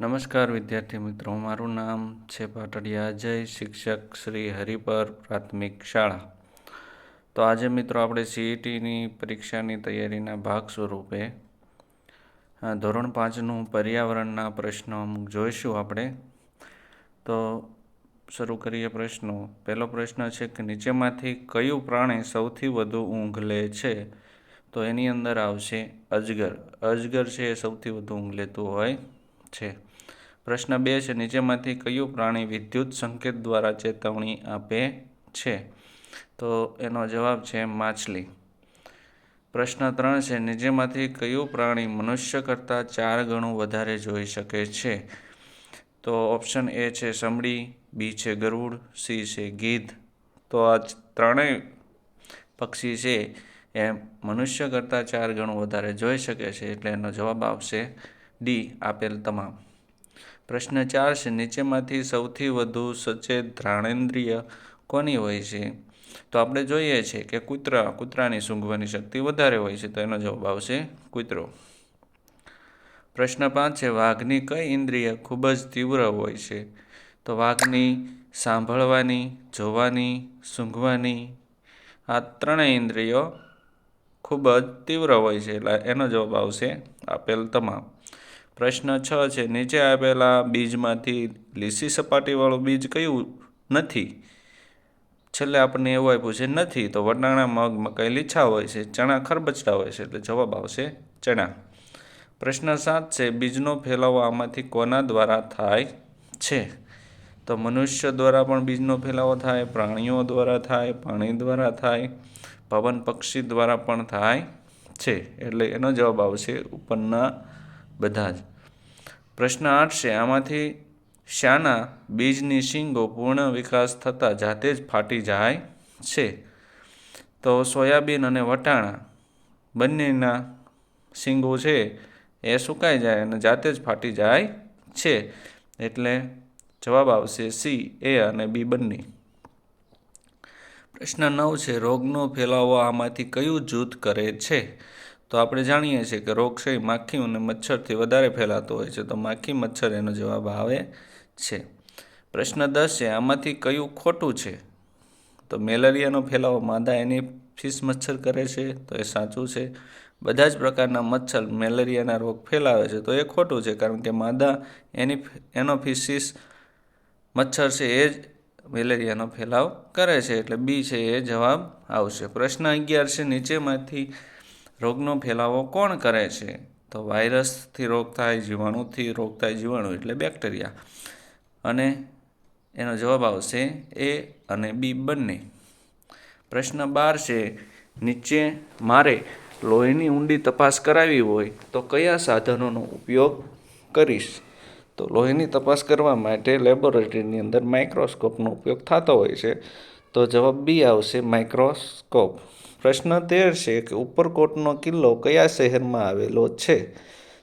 નમસ્કાર વિદ્યાર્થી મિત્રો, મારું નામ છે પાટડિયા અજય શિક્ષક શ્રી હરિપર પ્રાથમિક શાળા. તો આજે મિત્રો આપણે સીઈટીની પરીક્ષાની તૈયારીના ભાગ સ્વરૂપે ધોરણ પાંચનું પર્યાવરણના પ્રશ્નો અમુક જોઈશું આપણે. તો શરૂ કરીએ પ્રશ્નો. પહેલો પ્રશ્ન છે કે નીચેમાંથી કયું પ્રાણી સૌથી વધુ ઊંઘ લે છે? તો એની અંદર આવશે અજગર. અજગર છે એ સૌથી વધુ ઊંઘ લેતું હોય છે. પ્રશ્ન બે છે. નીચેમાંથી કયું પ્રાણી વિદ્યુત સંકેત દ્વારા ચેતવણી આપે છે? તો એનો જવાબ છે માછલી. પ્રશ્ન ત્રણ છે. નીચેમાંથી કયું પ્રાણી મનુષ્ય કરતાં ચાર ગણું વધારે જોઈ શકે છે? તો ઓપ્શન એ છે સમડી, બી છે ગરુડ, સી છે ગીધ. તો આ ત્રણેય પક્ષી છે એ મનુષ્ય કરતાં ચાર ગણું વધારે જોઈ શકે છે. એટલે એનો જવાબ આવશે ડી, આપેલ તમામ. પ્રશ્ન ચાર છે, નીચેમાંથી સૌથી વધુ સચેત ધ્રાણેન્દ્રિય કોની હોય છે? તો આપણે જોઈએ છે કે કૂતરા, કૂતરાની સૂંઘવાની શક્તિ વધારે હોય છે, તો એનો જવાબ આવશે કૂતરો. પ્રશ્ન પાંચ છે, વાઘની કઈ ઇન્દ્રિય ખૂબ જ તીવ્ર હોય છે? તો વાઘની સાંભળવાની, જોવાની, સૂંઘવાની આ ત્રણેય ઇન્દ્રિયો ખૂબ જ તીવ્ર હોય છે, એટલે એનો જવાબ આવશે આપેલ તમામ. પ્રશ્ન છ છે, નીચે આપેલા બીજમાંથી લીસી સપાટીવાળું બીજ કયું નથી? છેલ્લે આપણને એવું આપ્યું છે, નથી. તો વટાણા મગ મકાઈ લીછા હોય છે? ચણા ખરબચડા હોય છે, એટલે જવાબ આવશે ચણા. પ્રશ્ન સાત છે, બીજનો ફેલાવો આમાંથી કોના દ્વારા થાય છે? તો મનુષ્ય દ્વારા પણ બીજનો ફેલાવો થાય, પ્રાણીઓ દ્વારા થાય, પાણી દ્વારા થાય, પવન પક્ષી દ્વારા પણ થાય છે. એટલે એનો જવાબ આવશે ઉપરના બધા જ. પ્રશ્ન આઠ છે, આમાંથી શાના બીજની શીંગો પૂર્ણ વિકાસ થતાં જાતે જ ફાટી જાય છે? તો સોયાબીન અને વટાણા બંનેના શીંગો છે, એ સુકાઈ જાય અને જાતે જ ફાટી જાય છે? એટલે જવાબ આવશે સી, એ અને બી બંને. પ્રશ્ન નવ છે, રોગનો ફેલાવો આમાંથી કયું જૂથ કરે છે? તો આપણે જાણીએ છીએ કે રોગ છે એ માખી અને મચ્છરથી વધારે ફેલાતો હોય છે. તો માખી મચ્છર એનો જવાબ આવે છે. પ્રશ્ન દસ છે, આમાંથી કયું ખોટું છે? તો મેલેરિયાનો ફેલાવો માદા એની ફીસ મચ્છર કરે છે, તો એ સાચું છે. બધા જ પ્રકારના મચ્છર મેલેરિયાના રોગ ફેલાવે છે, તો એ ખોટું છે, કારણ કે માદા એની એનો એનોફિસિસ મચ્છર છે, એ જ મેલેરિયાનો ફેલાવ કરે છે, એટલે બી છે, એ જવાબ આવશે. પ્રશ્ન અગિયાર છે, નીચેમાંથી રોગનો ફેલાવો કોણ કરે છે? તો વાયરસથી રોગ થાય, જીવાણુથી રોગ થાય, જીવાણુ એટલે બેક્ટેરિયા. અને એનો જવાબ આવશે એ અને બી બંને. પ્રશ્ન બાર છે, નીચે મારે લોહીની ઊંડી તપાસ કરાવી હોય તો કયા સાધનોનો ઉપયોગ કરીશ? તો લોહીની તપાસ કરવા માટે લેબોરેટરીની અંદર માઇક્રોસ્કોપનો ઉપયોગ થતો હોય છે. તો જવાબ બી આવશે માઇક્રોસ્કોપ. પ્રશ્ન તેર છે કે ઉપરકોટનો કિલ્લો કયા શહેરમાં આવેલો છે?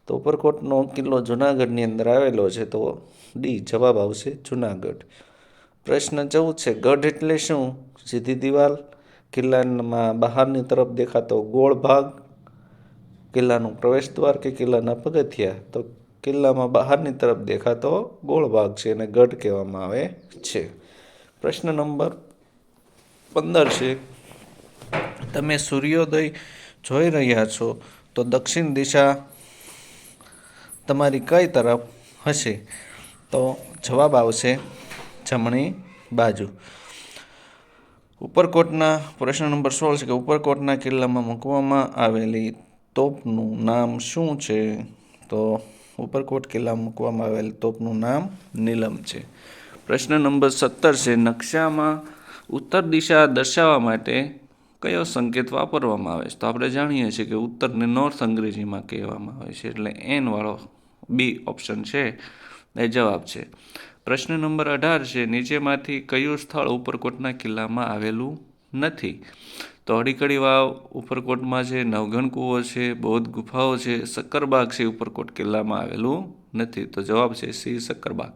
તો ઉપરકોટનો કિલ્લો જુનાગઢની અંદર આવેલો છે, તો ડી જવાબ આવશે જુનાગઢ. પ્રશ્ન ચૌદ છે, ગઢ એટલે શું? સીધી દિવાલ? કિલ્લામાં બહારની તરફ દેખાતો ગોળ ભાગ? કિલ્લાનું પ્રવેશ દ્વાર કે કિલ્લાના પગથિયા? તો કિલ્લામાં બહારની તરફ દેખાતો ગોળ ભાગ છે એને ગઢ કહેવામાં આવે છે. પ્રશ્ન નંબર પંદર છે તમે સૂર્યોદય જોઈ રહ્યા છો, તો દક્ષિણ દિશા તમારી કઈ તરફ હશે? તો જવાબ આવશે જમણી બાજુ. ઉપરકોટના પ્રશ્ન નંબર સોળ છે કે ઉપરકોટના કિલ્લામાં મૂકવામાં આવેલી તોપનું નામ શું છે? તો ઉપરકોટ કિલ્લામાં મૂકવામાં આવેલ તોપનું નામ નીલમ છે. પ્રશ્ન નંબર સત્તર છે, નકશામાં ઉત્તર દિશા દર્શાવવા માટે કયો સંકેત વાપરવામાં આવે છે? તો આપણે જાણીએ છીએ કે ઉત્તરને નોર્થ અંગ્રેજીમાં કહેવામાં આવે છે. એટલે એનવાળો બી ઓપ્શન છે. એ જવાબ છે. પ્રશ્ન નંબર અઢાર છે, નીચેમાંથી કયું સ્થળ ઉપરકોટના કિલ્લામાં આવેલું નથી? તો અડીકડી વાવ ઉપરકોટમાં છે નવઘણ કૂવો છે, બૌદ્ધ ગુફાઓ છે સક્કરબાગ છે, ઉપરકોટ કિલ્લામાં આવેલું નથી. તો જવાબ છે સી સક્કરબાગ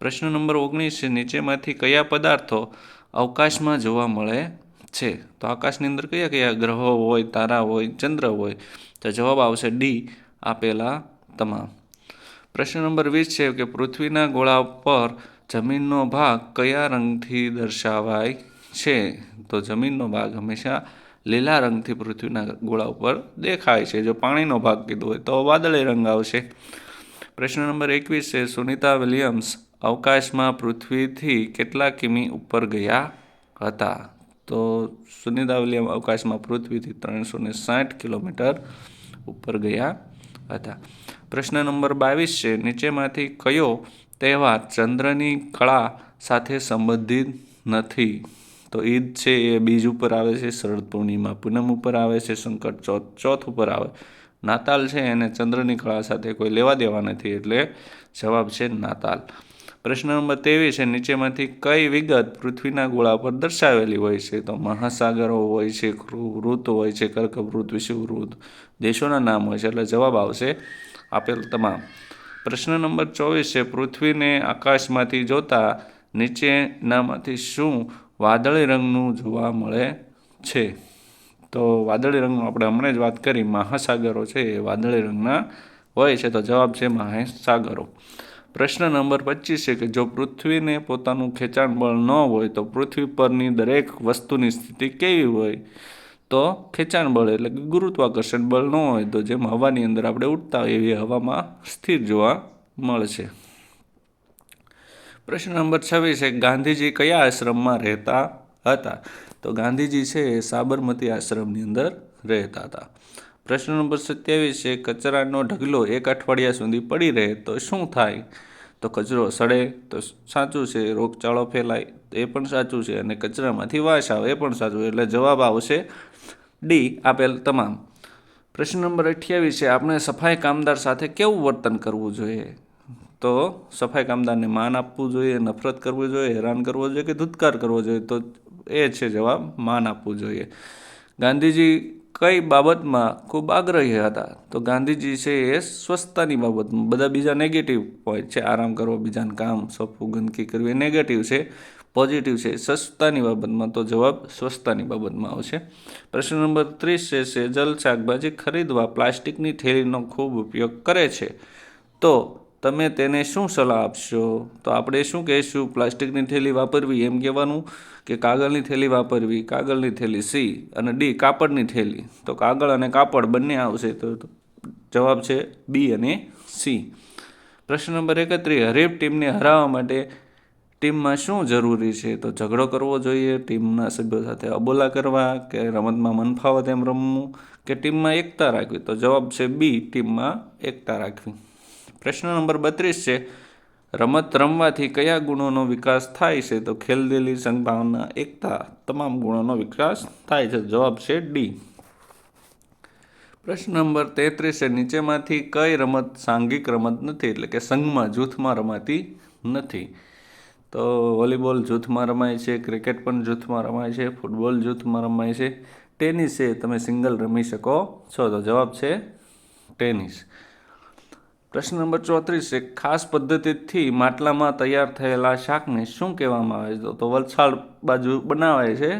પ્રશ્ન નંબર ઓગણીસ છે, નીચેમાંથી કયા પદાર્થો અવકાશમાં જોવા મળે છે. તો આકાશની અંદર કયા કયા ગ્રહો હોય, તારા હોય, ચંદ્ર હોય? તો જવાબ આવશે ડી, આપેલા તમામ. પ્રશ્ન નંબર વીસ છે કે પૃથ્વીના ગોળા પર જમીનનો ભાગ કયા રંગથી દર્શાવાય છે? તો જમીનનો ભાગ હંમેશા લીલા રંગથી પૃથ્વીના ગોળા ઉપર દેખાય છે. જો પાણીનો ભાગ કીધો હોય તો વાદળી રંગ આવશે. પ્રશ્ન નંબર એકવીસ છે, સુનિતા વિલિયમ્સ અવકાશમાં પૃથ્વીથી કેટલા કિમી ઉપર ગયા હતા? તો સુનિદા વિલિયમ અવકાશમાં પૃથ્વીથી ત્રણસો ને સાઠ કિલોમીટર ઉપર ગયા હતા. પ્રશ્ન નંબર બાવીસ છે, નીચેમાંથી કયો તહેવાર ચંદ્રની કળા સાથે સંબંધિત નથી? તો ઈદ છે, એ બીજ ઉપર આવે છે, શરદ પૂર્ણિમા પૂનમ ઉપર આવે છે, સંકટ ચોથ ચોથ ઉપર આવે. નાતાલ છે, એને ચંદ્રની કળા સાથે કોઈ લેવા દેવા નથી, એટલે જવાબ છે નાતાલ. પ્રશ્ન નંબર ત્રેવીસ છે, નીચેમાંથી કઈ વિગત પૃથ્વીના ગોળા પર દર્શાવેલી હોય છે? તો મહાસાગરો હોય છે વૃત હોય છે, કર્કવૃત વિષુવૃત દેશોના નામ હોય છે, એટલે જવાબ આવશે આપેલ તમામ. પ્રશ્ન નંબર ચોવીસ છે, પૃથ્વીને આકાશમાંથી જોતા નીચેનામાંથી શું વાદળી રંગનું જોવા મળે છે? તો વાદળી રંગનું આપણે હમણાં જ વાત કરી, મહાસાગરો છે એ વાદળી રંગના હોય છે, તો જવાબ છે મહાસાગરો. પ્રશ્ન નંબર પચીસ છે કે જો પૃથ્વીને પોતાનું ખેંચાણ બળ ન હોય તો પૃથ્વી પરની દરેક વસ્તુની સ્થિતિ કેવી હોય? તો ખેંચાણ બળ એટલે કે ગુરુત્વાકર્ષણ બળ ન હોય તો જેમ હવાની અંદર આપણે ઉડતા હોય એવી હવામાં સ્થિર જોવા મળશે. પ્રશ્ન નંબર છવ્વીસ છે, ગાંધીજી કયા આશ્રમમાં રહેતા હતા? તો ગાંધીજી છે એ સાબરમતી આશ્રમની અંદર રહેતા હતા. પ્રશ્ન નંબર સત્યાવીસ છે, કચરાનો ઢગલો એક અઠવાડિયા સુધી પડી રહે તો શું થાય? તો કચરો સડે, તો સાચું છે, રોગચાળો ફેલાય, એ પણ સાચું છે અને કચરામાંથી વાસ આવે, એ પણ સાચું એટલે જવાબ આવશે ડી આપેલ તમામ. પ્રશ્ન નંબર અઠ્યાવીસ છે, આપણે સફાઈ કામદાર સાથે કેવું વર્તન કરવું જોઈએ? તો સફાઈ કામદારને માન આપવું જોઈએ, નફરત કરવી જોઈએ, હેરાન કરવો જોઈએ કે ધુતકાર કરવો જોઈએ? તો એ છે જવાબ, માન આપવું જોઈએ. ગાંધીજી કઈ બાબતમાં ખૂબ આગ્રહી હતા? તો ગાંધીજી છે એ સ્વચ્છતાની બાબતમાં બધા બીજા નેગેટિવ હોય છે. આરામ કરવો, બીજાને કામ, સોંપવું, ગંદકી કરવી એ નેગેટિવ છે પોઝિટિવ છે. સ્વચ્છતાની બાબતમાં તો જવાબ સ્વચ્છતાની બાબતમાં આવશે. પ્રશ્ન નંબર ત્રીસ છે, સેજલ શાકભાજી ખરીદવા પ્લાસ્ટિકની થેલીનો ખૂબ ઉપયોગ કરે છે. તો તમે તેને શું સલાહ આપશો? તો આપણે શું કહીશું? પ્લાસ્ટિકની થેલી વાપરવી, એમ કહેવાનું કે કાગળની થેલી વાપરવી, કાગળની થેલી સી અને ડી કાપડની થેલી. તો કાગળ અને કાપડ બંને આવશે. તો જવાબ છે બી અને સી પ્રશ્ન નંબર એકત્રીસ. હરેફ ટીમને હરાવવા માટે ટીમમાં શું જરૂરી છે? તો ઝઘડો કરવો જોઈએ, ટીમના સભ્યો સાથે અબોલા કરવા કે રમતમાં મનફાવત એમ રમવું કે ટીમમાં એકતા રાખવી? તો જવાબ છે બી ટીમમાં એકતા રાખવી. પ્રશ્ન નંબર બત્રીસ છે, રમત રમવાથી કયા ગુણોનો વિકાસ થાય છે? તો ખેલદિલી, સંભાવના, એકતા તમામ ગુણોનો વિકાસ થાય છે. જવાબ છે ડી. પ્રશ્ન નંબર તેત્રીસ છે, નીચેમાંથી કઈ રમત સાંઘિક રમત નથી? એટલે કે સંઘમાં જૂથમાં રમાતી નથી. તો વોલીબોલ જૂથમાં રમાય છે, ક્રિકેટ પણ જૂથમાં રમાય છે, ફૂટબોલ જૂથમાં રમાય છે. ટેનિસ છે, તમે સિંગલ રમી શકો છો. તો જવાબ છે ટેનિસ. પ્રશ્ન નંબર ચોત્રીસ છે, ખાસ પદ્ધતિથી માટલામાં તૈયાર થયેલા શાકને શું કહેવામાં આવે છે? તો વલસાડ બાજુ બનાવાય છે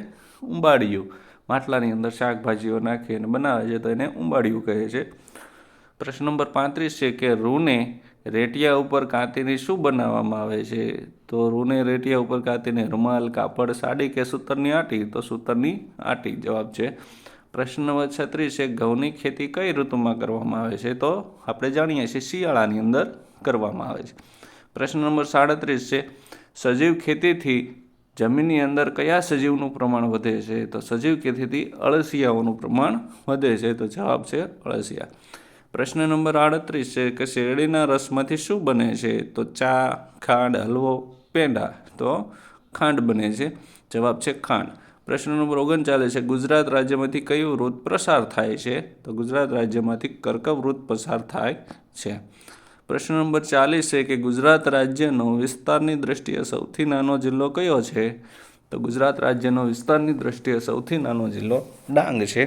ઉંબાડિયું. માટલાની અંદર શાકભાજીઓ નાખી અને બનાવે છે તો એને ઉંબાડિયું કહે છે. પ્રશ્ન નંબર પાંત્રીસ છે કે રૂને રેટિયા ઉપર કાંતીને શું બનાવવામાં આવે છે? તો રૂને રેટિયા ઉપર કાંતીને રૂમાલ, કાપડ, સાડી કે સૂતરની આટી? તો સૂતરની આટી જવાબ છે. પ્રશ્ન છત્રીસ છે, ઘઉંની ખેતી કઈ ઋતુમાં કરવામાં આવે છે? તો આપણે જાણીએ છીએ શિયાળાની અંદર કરવામાં આવે છે. પ્રશ્ન નંબર સાડત્રીસ છે, સજીવ ખેતીથી જમીનની અંદર કયા સજીવનું પ્રમાણ વધે છે? તો સજીવ ખેતીથી અળસિયાઓનું પ્રમાણ વધે છે. તો જવાબ છે અળસિયા. પ્રશ્ન નંબર આડત્રીસ છે કે શેરડીના રસમાંથી શું બને છે? તો ચા, ખાંડ, હલવો, પેંડા. તો ખાંડ બને છે. જવાબ છે ખાંડ. પ્રશ્ન નંબર ઓગણચાલીસ છે, ગુજરાત રાજ્યમાંથી કયું વૃત પ્રસાર થાય છે? તો ગુજરાત રાજ્યમાંથી કર્કવૃત્ત પસાર થાય છે. પ્રશ્ન નંબર ચાલીસ છે કે, ગુજરાત રાજ્યનો વિસ્તારની દ્રષ્ટિએ સૌથી નાનો જિલ્લો કયો છે? તો ગુજરાત રાજ્યનો વિસ્તારની દ્રષ્ટિએ સૌથી નાનો જિલ્લો ડાંગ છે.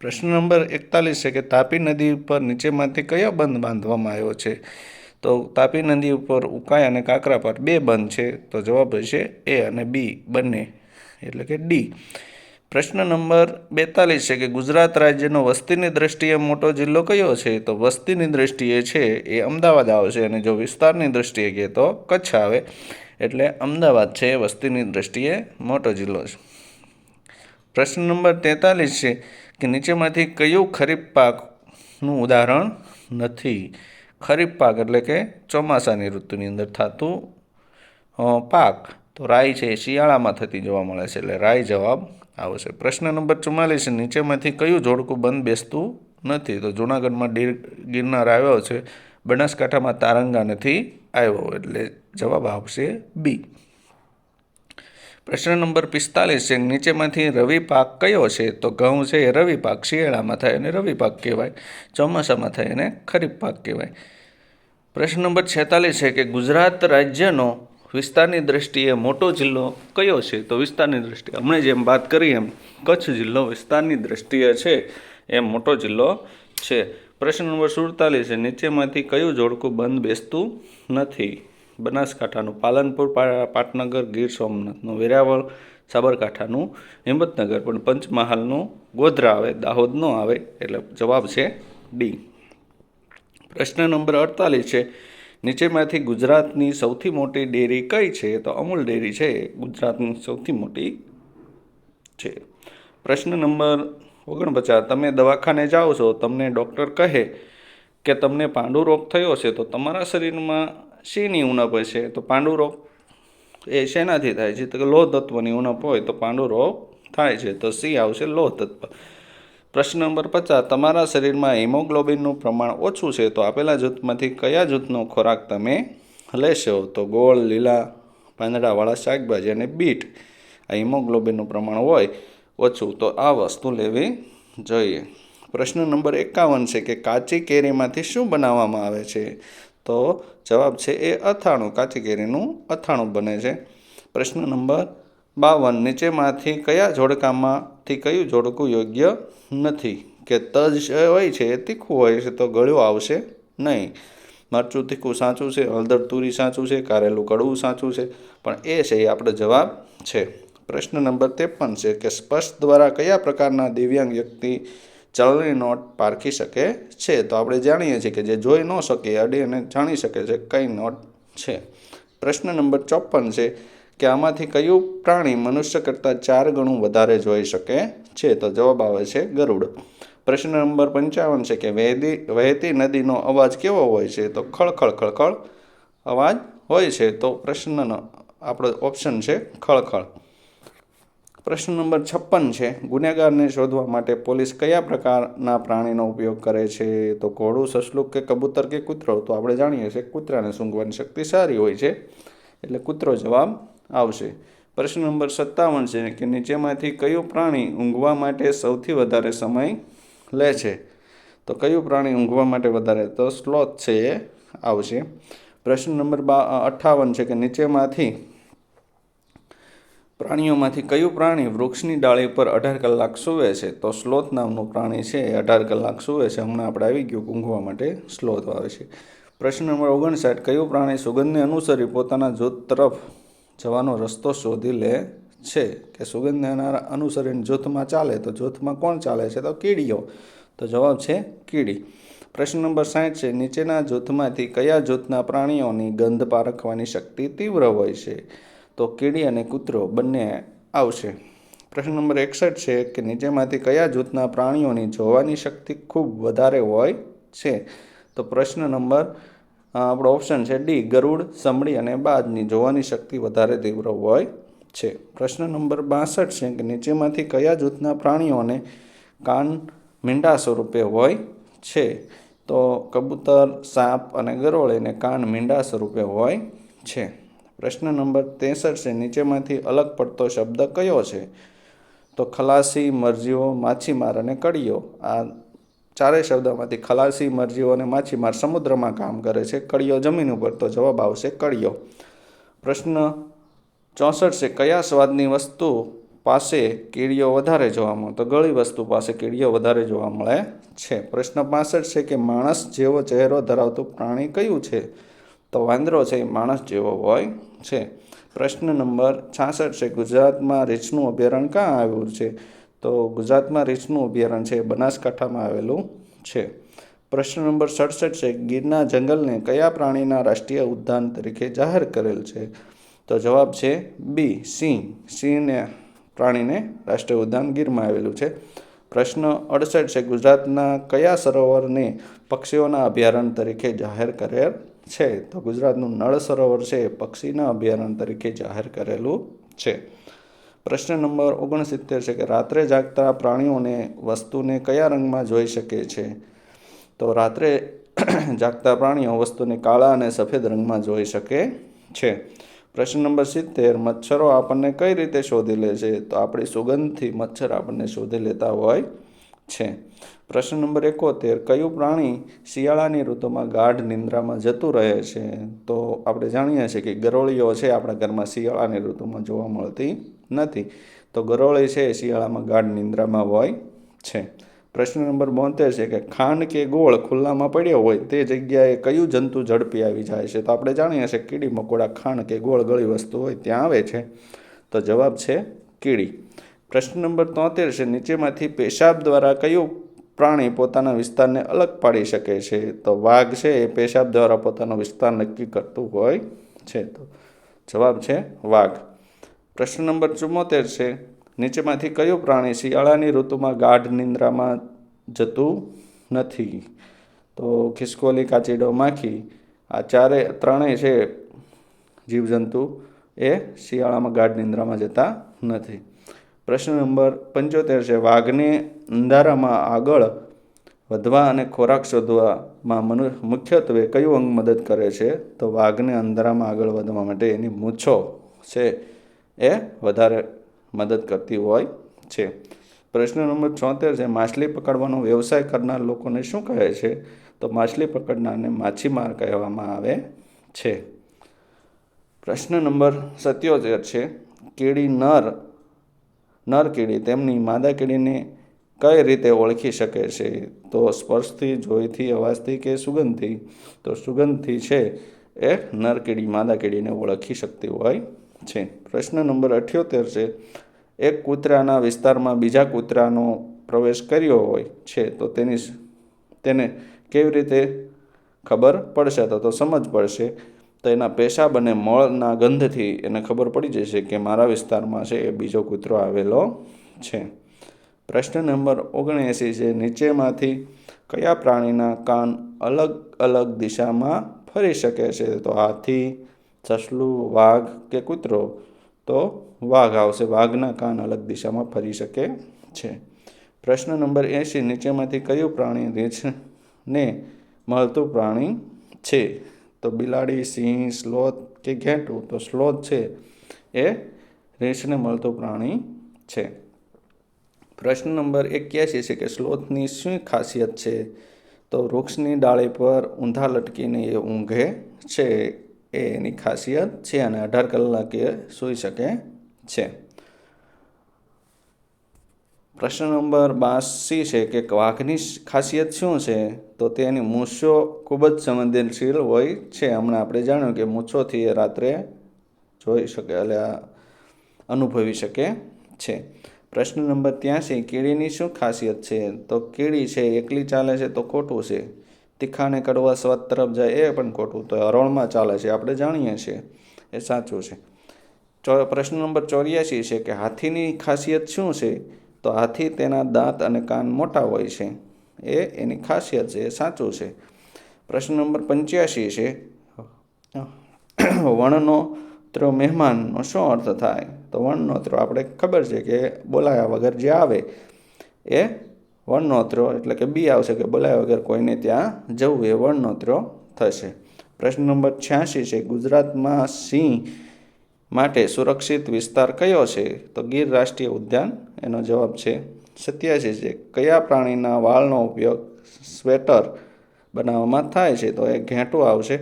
પ્રશ્ન નંબર એકતાલીસ છે કે, તાપી નદી ઉપર નીચેમાંથી કયો બંધ બાંધવામાં આવ્યો છે? તો તાપી નદી ઉપર ઉકાઈ અને કાકરાપાર બે બંધ છે. તો જવાબ હશે એ અને બી બંને. એટલે કે ડી. પ્રશ્ન નંબર બેતાલીસ છે કે ગુજરાત રાજ્યનો વસ્તીની દ્રષ્ટિએ મોટો જિલ્લો કયો છે? તો વસ્તીની દ્રષ્ટિએ છે એ અમદાવાદ આવશે અને જો વિસ્તારની દ્રષ્ટિએ કહે તો કચ્છ આવે. એટલે અમદાવાદ છે એ વસ્તીની દ્રષ્ટિએ મોટો જિલ્લો છે. પ્રશ્ન નંબર તેતાલીસ છે કે નીચેમાંથી કયું ખરીફ પાકનું ઉદાહરણ નથી? ખરીફ પાક એટલે કે ચોમાસાની ઋતુની અંદર થતું પાક. તો રાઈ છે એ શિયાળામાં થતી જોવા મળે છે એટલે રાઈ જવાબ આવશે. પ્રશ્ન નંબર ચુમ્માલીસ, નીચેમાંથી કયું જોડકું બંધ બેસતું નથી? તો જૂનાગઢમાં ડીર ગિરનાર આવ્યો છે, બનાસકાંઠામાં તારંગા નથી આવ્યો એટલે જવાબ આવશે બી. પ્રશ્ન નંબર પિસ્તાલીસ છે, નીચેમાંથી રવિ પાક કયો છે? તો ઘઉં છે એ રવિ પાક, શિયાળામાં થાય અને રવિ પાક કહેવાય, ચોમાસામાં થાય અને ખરીફ પાક કહેવાય. પ્રશ્ન નંબર છેતાલીસ છે કે ગુજરાત રાજ્યનો વિસ્તારની દ્રષ્ટિએ મોટો જિલ્લો કયો છે? તો વિસ્તારની દ્રષ્ટિએ હમણે જેમ વાત કરી એમ કચ્છ જિલ્લો વિસ્તારની દ્રષ્ટિએ છે એમ મોટો જિલ્લો છે. પ્રશ્ન નંબર સુડતાલીસ છે, નીચેમાંથી કયું જોડકું બંધ બેસતું નથી? બનાસકાંઠાનું પાલનપુર પાટનગર, ગીર સોમનાથનું વેરાવળ, સાબરકાંઠાનું હિંમતનગર, પણ પંચમહાલનું ગોધરા આવે, દાહોદનો આવે, એટલે જવાબ છે ડી. પ્રશ્ન નંબર અડતાલીસ છે નીચેમાંથી ગુજરાતની સૌથી મોટી ડેરી કઈ છે? તો અમૂલ ડેરી છે, ગુજરાતની સૌથી મોટી છે. પ્રશ્ન નંબર ઓગણપચાસ, તમે દવાખાને જાઓ છો, તમને ડૉક્ટર કહે કે તમને પાંડુ રોગ થયો છે તો તમારા શરીરમાં શેની ઉણપ હશે? તો પાંડુ રોગ એ શેનાથી થાય છે? તો કે લોહ તત્વની ઉણપ હોય, તો પાંડુ રોગ થાય છે. તો સી આવશે લોહ તત્વ પ્રશ્ન નંબર પચાસ, તમારા શરીરમાં હિમોગ્લોબિનનું પ્રમાણ ઓછું છે તો આપેલા જૂથમાંથી કયા જૂથનો ખોરાક તમે લેશો? તો ગોળ, લીલા, પાંદડાવાળા શાકભાજી અને બીટ. આ હિમોગ્લોબિનનું પ્રમાણ હોય ઓછું. તો આ વસ્તુ લેવી જોઈએ. પ્રશ્ન નંબર એકાવન છે કે કાચી કેરીમાંથી શું બનાવવામાં આવે છે? તો જવાબ છે એ અથાણું. કાચી કેરીનું અથાણું બને છે. પ્રશ્ન નંબર બાવન, નીચેમાંથી કયા જોડકામાંથી કયું જોડકું યોગ્ય નથી? કે તજ હોય છે એ તીખું હોય છે, તો ગળ્યું આવશે નહીં. મરચું તીખું સાચું છે, હળદર તુરી સાચું છે, કારેલું કડવું સાચું છે, પણ એ છે એ આપણો જવાબ છે. પ્રશ્ન નંબર ત્રેપન છે કે સ્પર્શ દ્વારા કયા પ્રકારના દિવ્યાંગ વ્યક્તિ ચલણી નોટ પારખી શકે છે? તો આપણે જાણીએ છીએ કે જે જોઈ ન શકે, અડી અને જાણી શકે છે, કઈ નોટ છે. પ્રશ્ન નંબર ચોપન છે કે આમાંથી કયું પ્રાણી મનુષ્ય કરતાં ચાર ગણું વધારે જોઈ શકે છે? તો જવાબ આવે છે ગરુડ. પ્રશ્ન નંબર પંચાવન છે કે વહેતી વહેતી નદીનો અવાજ કેવો હોય છે? તો ખળખળ ખળખળ અવાજ હોય છે. તો પ્રશ્નનો આપણો ઓપ્શન છે ખળખળ. પ્રશ્ન નંબર છપ્પન છે, ગુનેગારને શોધવા માટે પોલીસ કયા પ્રકારના પ્રાણીનો ઉપયોગ કરે છે? તો ઘોડું સસલુક કે કબૂતર કે કૂતરો? તો આપણે જાણીએ છીએ કૂતરાને સૂંઘવાની શક્તિ સારી હોય છે. એટલે કૂતરો જવાબ આવશે. પ્રશ્ન નંબર સત્તાવન છે કે નીચેમાંથી કયું પ્રાણી ઊંઘવા માટે સૌથી વધારે સમય લે છે? તો કયું પ્રાણી ઊંઘવા માટે વધારે? તો સ્લોથ છે એ આવશે. પ્રશ્ન નંબર બા અઠ્ઠાવન છે કે નીચેમાંથી પ્રાણીઓમાંથી કયું પ્રાણી વૃક્ષની ડાળી પર અઢાર કલાક સૂવે છે? તો સ્લોથ નામનું પ્રાણી છે, એ અઢાર કલાક સૂવે છે. હમણાં આપણે આવી ગયું ઊંઘવા માટે સ્લોથ આવે છે. પ્રશ્ન નંબર ઓગણસાઠ, કયું પ્રાણી સુગંધને અનુસરી પોતાના જૂથ તરફ જવાનો રસ્તો શોધી લે છે કે સુગંધ લેનારા અનુસરીને જૂથમાં ચાલે, તો જૂથમાં કોણ ચાલે છે? તો કીડીઓ. તો જવાબ છે કીડી. પ્રશ્ન નંબર સાઠ છે, નીચેના જૂથમાંથી કયા જૂથના પ્રાણીઓની ગંધ પારખવાની શક્તિ તીવ્ર હોય છે? તો કીડી અને કૂતરો બંને આવશે. પ્રશ્ન નંબર એકસઠ છે કે નીચેમાંથી કયા જૂથના પ્રાણીઓની જોવાની શક્તિ ખૂબ વધારે હોય છે? તો પ્રશ્ન નંબર આપણો ઓપ્શન છે ડી, ગરુડ, સમડી અને બાજની જોવાની શક્તિ વધારે તીવ્ર હોય છે. પ્રશ્ન નંબર બાસઠ છે કે નીચેમાંથી કયા જૂથના પ્રાણીઓને કાન મીંડા સ્વરૂપે હોય છે? તો કબૂતર, સાપ અને ગરોળ એને કાન મીંડા સ્વરૂપે હોય છે. પ્રશ્ન નંબર ત્રેસઠ છે નીચેમાંથી અલગ પડતો શબ્દ કયો છે? તો ખલાસી, મરજીઓ, માછીમાર અને કડીઓ. આ ચારેય શબ્દોમાંથી ખલાસી મરજીઓ અને માછીમાર સમુદ્રમાં કામ કરે છે. કડિયો જમીન ઉપર તો જવાબ આવશે કડિયો પ્રશ્ન ચોસઠ છે, કયા સ્વાદની વસ્તુ પાસે કીડીઓ વધારે જોવા મળે? તો ગળી વસ્તુ પાસે કીડીઓ વધારે જોવા મળે છે. પ્રશ્ન પાસઠ છે કે માણસ જેવો ચહેરો ધરાવતું પ્રાણી કયું છે? તો વાંદરો છે, એ માણસ જેવો હોય છે. પ્રશ્ન નંબર છાસઠ છે, ગુજરાતમાં રીંછનું અભયારણ્ય ક્યાં આવ્યું છે? તો ગુજરાતમાં રીછનું અભયારણ્ય છે એ બનાસકાંઠામાં આવેલું છે. પ્રશ્ન નંબર સડસઠ છે, ગીરના જંગલને કયા પ્રાણીના રાષ્ટ્રીય ઉદ્યાન તરીકે જાહેર કરેલ છે? તો જવાબ છે બી, સિંહ. સિંહને પ્રાણીને રાષ્ટ્રીય ઉદ્યાન ગીરમાં આવેલું છે. પ્રશ્ન અડસઠ છે, ગુજરાતના કયા સરોવરને પક્ષીઓના અભયારણ્ય તરીકે જાહેર કરેલ છે? તો ગુજરાતનું નળ સરોવર છે પક્ષીના અભયારણ્ય તરીકે જાહેર કરેલું છે. પ્રશ્ન નંબર ઓગણસિત્તેર છે કે રાત્રે જાગતા પ્રાણીઓને વસ્તુને કયા રંગમાં જોઈ શકે છે? તો રાત્રે જાગતા પ્રાણીઓ વસ્તુને કાળા અને સફેદ રંગમાં જોઈ શકે છે. પ્રશ્ન નંબર સિત્તેર, મચ્છરો આપણને કઈ રીતે શોધી લે છે? તો આપણી સુગંધથી મચ્છર આપણને શોધી લેતા હોય છે. પ્રશ્ન નંબર એકોતેર, કયું પ્રાણી શિયાળાની ઋતુમાં ગાઢ નિંદ્રામાં જતું રહે છે? તો આપણે જાણીએ છીએ કે ગરોળીઓ છે આપણા ઘરમાં શિયાળાની ઋતુમાં જોવા મળતી નથી. તો ગરોળી છે શિયાળામાં ગાઢ નિંદ્રામાં હોય છે. પ્રશ્ન નંબર બોતેર છે કે ખાંડ કે ગોળ ખુલ્લામાં પડ્યો હોય તે જગ્યાએ કયું જંતુ ઝડપી આવી જાય છે? તો આપણે જાણીએ છીએ કીડી, મકોડા, ખાંડ કે ગોળ ગળી વસ્તુ હોય ત્યાં આવે છે. તો જવાબ છે કીડી. પ્રશ્ન નંબર તોતેર છે નીચેમાંથી પેશાબ દ્વારા કયું પ્રાણી પોતાના વિસ્તારને અલગ પાડી શકે છે? તો વાઘ છે એ પેશાબ દ્વારા પોતાનો વિસ્તાર નક્કી કરતું હોય છે. તો જવાબ છે વાઘ. પ્રશ્ન નંબર ચુમ્મોતેર છે, નીચેમાંથી કયો પ્રાણી શિયાળાની ઋતુમાં ગાઢ નિંદ્રામાં જતું નથી? તો ખિસકોલી, કાચીડો, માખી, આ ચારે ત્રણેય છે જીવજંતુ, એ શિયાળામાં ગાઢ નિંદ્રામાં જતા નથી. પ્રશ્ન નંબર પંચોતેર છે, વાઘને અંધારામાં આગળ વધવા અને ખોરાક શોધવામાં મનુ, મુખ્યત્વે કયું અંગ મદદ કરે છે? તો વાઘને અંધારામાં આગળ વધવા માટે એની મૂછો છે. એ વધારે મદદ કરતી હોય છે. પ્રશ્ન નંબર છોતેર છે, માછલી પકડવાનો વ્યવસાય કરનાર લોકોને શું કહે છે? તો માછલી પકડનારને માછીમાર કહેવામાં આવે છે. પ્રશ્ન નંબર સત્યોતેર છે, કીડી નર નર કીડી તેમની માદા કીડીને કઈ રીતે ઓળખી શકે છે? તો સ્પર્શથી, જોઈથી, અવાજથી કે સુગંધથી? તો સુગંધથી છે એ નર કીડી માદા કીડીને ઓળખી શકતી હોય છે. પ્રશ્ન નંબર અઠ્યોતેર છે, એક કૂતરાના વિસ્તારમાં બીજા કૂતરાનો પ્રવેશ કર્યો હોય છે, તો તેની તેને કેવી રીતે ખબર પડશે? તો તો સમજ પડશે. તો એના પેશાબ અને મળના ગંધથી એને ખબર પડી જશે કે મારા વિસ્તારમાં છે, એ બીજો કૂતરો આવેલો છે. પ્રશ્ન નંબર ઓગણએંસી છે, નીચેમાંથી કયા પ્રાણીના કાન અલગ અલગ દિશામાં ફરી શકે છે? તો હાથી સસલું વાઘ કે કૂતરો, તો વાઘ આવશે. વાઘના કાન અલગ દિશામાં ફરી શકે છે. પ્રશ્ન નંબર એંશી, નીચેમાંથી કયું પ્રાણી રીંછને મળતું પ્રાણી છે? તો બિલાડી, સિંહ, સ્લોથ કે ઘેટું? તો સ્લોથ છે એ રીંછને મળતું પ્રાણી છે. પ્રશ્ન નંબર એક્યાસી છે કે સ્લોથની શું ખાસિયત છે? તો વૃક્ષની ડાળી પર ઊંધા લટકીને એ ઊંઘે છે. એ એની ખાસિયત છે અને અઢાર કલાકે સૂઈ શકે છે. પ્રશ્ન નંબર બાસી છે કે વાઘની ખાસિયત શું છે? તો તેની મૂછો ખૂબ જ સંવેદનશીલ હોય છે. હમણાં આપણે જાણ્યું કે મૂછોથી એ રાત્રે જોઈ શકે એટલે અનુભવી શકે છે. પ્રશ્ન નંબર ત્યાંસી, કીડીની શું ખાસિયત છે? તો કીડી છે, એકલી ચાલે છે તો ખોટું છે. તીખાને કડવા સ્વાદ તરફ જાય એ પણ ખોટું. તો હરોળમાં ચાલે છે, આપણે જાણીએ છીએ. એ સાચું છે. પ્રશ્ન નંબર ચોર્યાસી છે કે હાથીની ખાસિયત શું છે? તો હાથી તેના દાંત અને કાન મોટા હોય છે. એ એની ખાસિયત છે, એ સાચું છે. પ્રશ્ન નંબર પંચ્યાસી છે, વણનો ત્રો મહેમાનનો શું અર્થ થાય? તો વણનો ત્રો આપણે ખબર છે કે બોલાયા વગર જે આવે, એ વણનોત્રો એટલે કે બી આવશે કે બોલાયા વગર કોઈને ત્યાં જવું એ વણનોત્રો થશે. પ્રશ્ન નંબર છ્યાસી છે, ગુજરાતમાં સિંહ માટે સુરક્ષિત વિસ્તાર કયો છે? તો ગીર રાષ્ટ્રીય ઉદ્યાન, એનો જવાબ છે સત્યાસી છે. કયા પ્રાણીના વાળનો ઉપયોગ સ્વેટર બનાવવામાં થાય છે? તો એ ઘેંટું આવશે.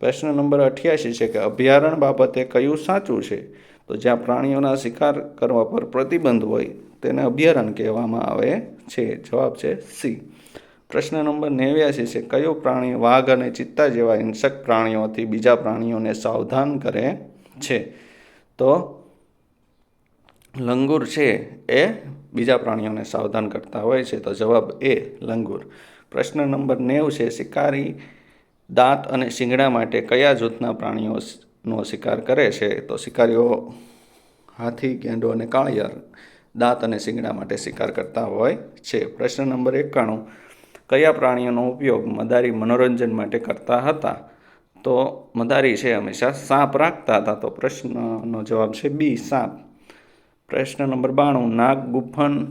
પ્રશ્ન નંબર અઠ્યાસી છે કે અભયારણ્ય બાબતે કયું સાચું છે? તો જ્યાં પ્રાણીઓના શિકાર કરવા પર પ્રતિબંધ હોય તેને અભયારણ્ય કહેવામાં આવે છે. જવાબ છે સી પ્રશ્ન નંબર નેવ્યાસી છે, કયો પ્રાણી વાઘ અને ચિત્તા જેવા હિંસક પ્રાણીઓથી બીજા પ્રાણીઓને સાવધાન કરે છે? તો લંગૂર છે એ બીજા પ્રાણીઓને સાવધાન કરતા હોય છે. તો જવાબ એ, લંગૂર. પ્રશ્ન નંબર નેવ છે, શિકારી દાંત અને શિંગડા માટે કયા જૂથના પ્રાણીઓનો શિકાર કરે છે? તો શિકારીઓ હાથી, ગેંડો અને કાળિયાર. દાંત અને શિંગડા માટે શિકાર કરતા હોય છે. પ્રશ્ન નંબર એકાણું, કયા પ્રાણીઓનો ઉપયોગ મદારી મનોરંજન માટે કરતા હતા? તો મદારી છે હંમેશા સાપ રાખતા હતા. તો પ્રશ્નનો જવાબ છે બી, સાપ. પ્રશ્ન નંબર બાણું નાગ ગુફન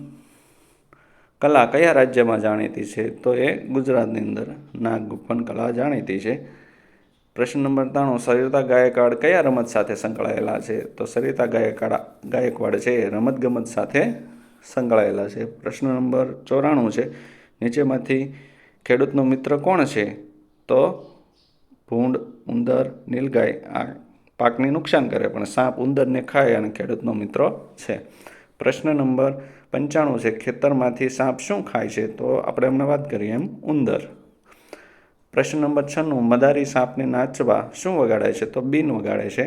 કલા કયા રાજ્યમાં જાણીતી છે? તો એ ગુજરાતની અંદર નાગ ગુફન કલા જાણીતી છે. પ્રશ્ન નંબર ત્રાણું, સરિતા ગાયકવાડ કયા રમત સાથે સંકળાયેલા છે? તો સરિતા ગાયકવાડ ગાયકવાડ છે રમતગમત સાથે સંકળાયેલા છે. પ્રશ્ન નંબર ચોરાણું છે. નીચેમાંથી ખેડૂતનો મિત્ર કોણ છે? તો ભૂંડ, ઉંદર, નીલગાય. આ પાકને નુકસાન કરે, પણ સાપ ઉંદરને ખાય અને ખેડૂતનો મિત્ર છે. પ્રશ્ન નંબર પંચાણું છે. ખેતરમાંથી સાપ શું ખાય છે? તો આપણે હમણાં વાત કરીએ એમ ઉંદર. પ્રશ્ન નંબર છન્નું, મદારી સાપને નાચવા શું વગાડે છે? તો બીન વગાડે છે.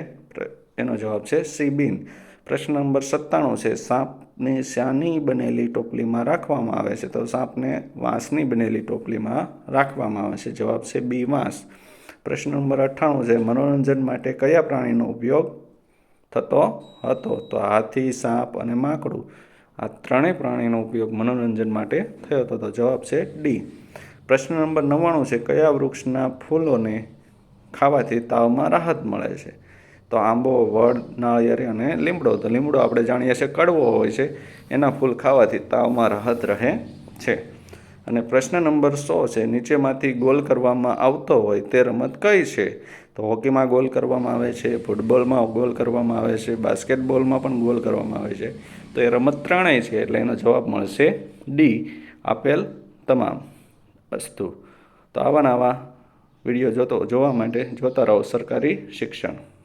એનો જવાબ છે સી, બીન. પ્રશ્ન નંબર સત્તાણું છે, સાપને શાની બનેલી ટોપલીમાં રાખવામાં આવે છે. તો સાપને વાંસની બનેલી ટોપલીમાં રાખવામાં આવે છે. જવાબ છે બી, વાંસ. પ્રશ્ન નંબર અઠ્ઠાણું છે, મનોરંજન માટે કયા પ્રાણીનો ઉપયોગ થતો હતો? તો હાથી, સાપ અને માકડું. આ ત્રણેય પ્રાણીનો ઉપયોગ મનોરંજન માટે થયો હતો. તો જવાબ છે ડી. પ્રશ્ન નંબર નવ્વાણું છે, કયા વૃક્ષના ફૂલોને ખાવાથી તાવમાં રાહત મળે છે? તો આંબો, વડ, નાળિયેરી અને લીમડો. તો લીમડો આપણે જાણીએ છીએ કડવો હોય છે. એના ફૂલ ખાવાથી તાવમાં રાહત રહે છે. અને પ્રશ્ન નંબર સો છે, નીચેમાંથી ગોલ કરવામાં આવતો હોય તે રમત કઈ છે? તો હોકીમાં ગોલ કરવામાં આવે છે, ફૂટબોલમાં ગોલ કરવામાં આવે છે, બાસ્કેટબોલમાં પણ ગોલ કરવામાં આવે છે. તો એ રમત ત્રણેય છે, એટલે એનો જવાબ મળશે ડી. આપેલ તમામ. વસ્તુ તો આવા નવા વીડિયો જોતો જોવા માટે જોતા રહો સરકારી શિક્ષણ.